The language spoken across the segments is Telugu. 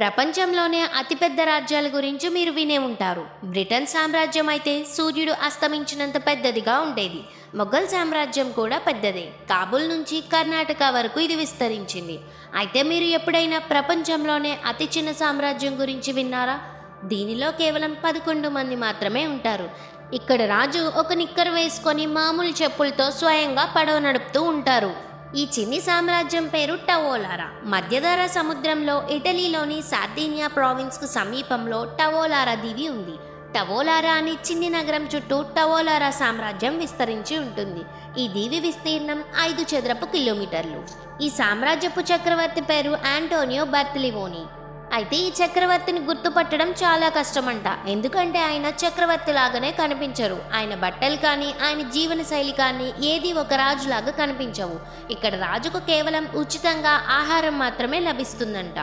ప్రపంచంలోనే అతిపెద్ద రాజ్యాల గురించి మీరు వినే ఉంటారు. బ్రిటన్ సామ్రాజ్యం అయితే సూర్యుడు అస్తమించినంత పెద్దదిగా ఉండేది. మొఘల్ సామ్రాజ్యం కూడా పెద్దదే. కాబుల్ నుంచి కర్ణాటక వరకు ఇది విస్తరించింది. అయితే మీరు ఎప్పుడైనా ప్రపంచంలోనే అతి చిన్న సామ్రాజ్యం గురించి విన్నారా? దీనిలో కేవలం పదకొండు మంది మాత్రమే ఉంటారు. ఇక్కడ రాజు ఒక నిక్కర్ వేసుకొని మామూలు చెప్పులతో స్వయంగా పడవ నడుపుతూ ఉంటారు. ఈ చిన్ని సామ్రాజ్యం పేరు టవోలారా. మధ్యధరా సముద్రంలో ఇటలీలోని సార్దీనియా ప్రావిన్స్కు సమీపంలో టవోలారా దీవి ఉంది. టవోలారా అనే చిన్ని నగరం చుట్టూ టవోలారా సామ్రాజ్యం విస్తరించి ఉంటుంది. ఈ దీవి విస్తీర్ణం ఐదు చదరపు కిలోమీటర్లు. ఈ సామ్రాజ్యపు చక్రవర్తి పేరు ఆంటోనియో బర్త్లివోని. అయితే ఈ చక్రవర్తిని గుర్తుపట్టడం చాలా కష్టమంట. ఎందుకంటే ఆయన చక్రవర్తి లాగానే కనిపించరు. ఆయన బట్టలు కానీ ఆయన జీవన శైలి కానీ ఏది ఒక రాజులాగా కనిపించవు. ఇక్కడ రాజుకు కేవలం ఉచితంగా ఆహారం మాత్రమే లభిస్తుందంట.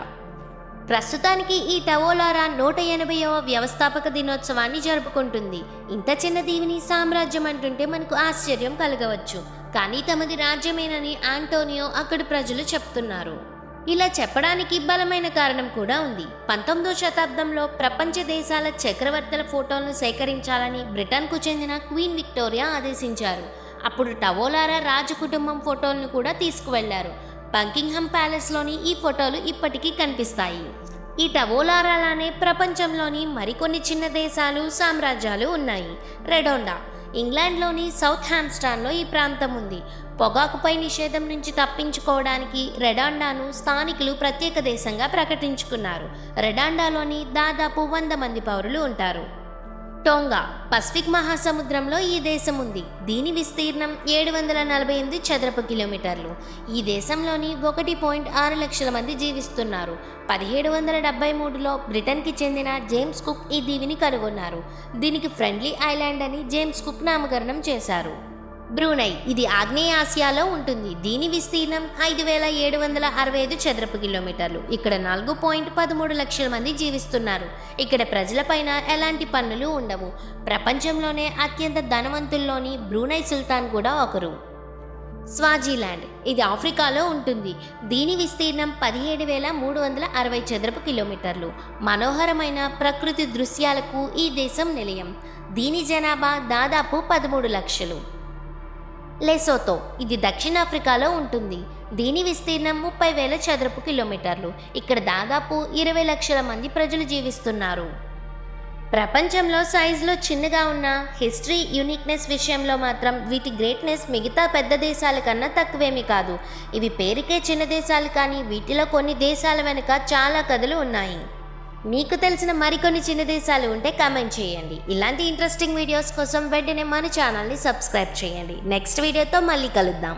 ప్రస్తుతానికి ఈ టవోలారా నూట ఎనభైవ వ్యవస్థాపక దినోత్సవాన్ని జరుపుకుంటుంది. ఇంత చిన్న దీవిని సామ్రాజ్యం అంటుంటే మనకు ఆశ్చర్యం కలగవచ్చు. కానీ తమది రాజ్యమేనని ఆంటోనియో అక్కడి ప్రజలు చెప్తున్నారు. ఇలా చెప్పడానికి బలమైన కారణం కూడా ఉంది. పంతొమ్మిదో శతాబ్దంలో ప్రపంచ దేశాల చక్రవర్తుల ఫోటోలను సేకరించాలని బ్రిటన్కు చెందిన క్వీన్ విక్టోరియా ఆదేశించారు. అప్పుడు టవోలారా రాజు కుటుంబం ఫోటోలను కూడా తీసుకువెళ్ళారు. బంకింగ్హమ్ ప్యాలెస్లోని ఈ ఫోటోలు ఇప్పటికీ కనిపిస్తాయి. ఈ టవోలారాలానే ప్రపంచంలోని మరికొన్ని చిన్న దేశాలు సామ్రాజ్యాలు ఉన్నాయి. రెడోండా ఇంగ్లాండ్లోని సౌత్ హ్యామ్స్టాన్లో ఈ ప్రాంతం ఉంది. పొగాకుపై నిషేధం నుంచి తప్పించుకోవడానికి రెడాండాను స్థానికులు ప్రత్యేక దేశంగా ప్రకటించుకున్నారు. రెడాండాలోని దాదాపు వంద మంది పౌరులు ఉంటారు. టోంగా పసిఫిక్ మహాసముద్రంలో ఈ దేశం ఉంది దీని విస్తీర్ణం ఏడు వందల నలభై ఎనిమిది చదరపు కిలోమీటర్లు. ఈ దేశంలోని ఒకటి పాయింట్ ఆరు లక్షల మంది జీవిస్తున్నారు. పదిహేడు వందల డెబ్బై మూడులో బ్రిటన్కి చెందిన జేమ్స్ కుక్ ఈ దీవిని కనుగొన్నారు. దీనికి ఫ్రెండ్లీ ఐలాండ్ అని జేమ్స్ కుక్ నామకరణం చేశారు. బ్రూనై ఇది ఆగ్నేయ ఆసియాలో ఉంటుంది. దీని విస్తీర్ణం ఐదు వేల ఏడు వందల అరవై ఐదు చదరపు కిలోమీటర్లు. ఇక్కడ నాలుగు పాయింట్ పదమూడు లక్షల మంది జీవిస్తున్నారు. ఇక్కడ ప్రజలపైన ఎలాంటి పన్నులు ఉండవు. ప్రపంచంలోనే అత్యంత ధనవంతుల్లోని బ్రూనై సుల్తాన్ కూడా ఒకరు. స్వాజీలాండ్ ఇది ఆఫ్రికాలో ఉంటుంది. దీని విస్తీర్ణం పదిహేడు వేల మూడు వందల అరవై చదరపు కిలోమీటర్లు. మనోహరమైన ప్రకృతి దృశ్యాలకు ఈ దేశం నిలయం. దీని జనాభా దాదాపు పదమూడు లక్షలు. లెసోతో. ఇది దక్షిణాఫ్రికాలో ఉంటుంది. దీని విస్తీర్ణం ముప్పై వేల చదరపు కిలోమీటర్లు. ఇక్కడ దాదాపు ఇరవై లక్షల మంది ప్రజలు జీవిస్తున్నారు. ప్రపంచంలో సైజులో చిన్నగా ఉన్న హిస్టరీ యూనిక్నెస్ విషయంలో మాత్రం వీటి గ్రేట్నెస్ మిగతా పెద్ద దేశాల కన్నా తక్కువేమీ కాదు. ఇవి పేరుకే చిన్న దేశాలు కానీ వీటిలో కొన్ని దేశాల వెనుక చాలా కథలు ఉన్నాయి. మీకు తెలిసిన మరికొన్ని చిన్న దేశాలు ఉంటే కామెంట్ చేయండి. ఇలాంటి ఇంట్రెస్టింగ్ వీడియోస్ కోసం వెంటనే మన ఛానల్ని సబ్స్క్రైబ్ చేయండి. నెక్స్ట్ వీడియోతో మళ్ళీ కలుద్దాం.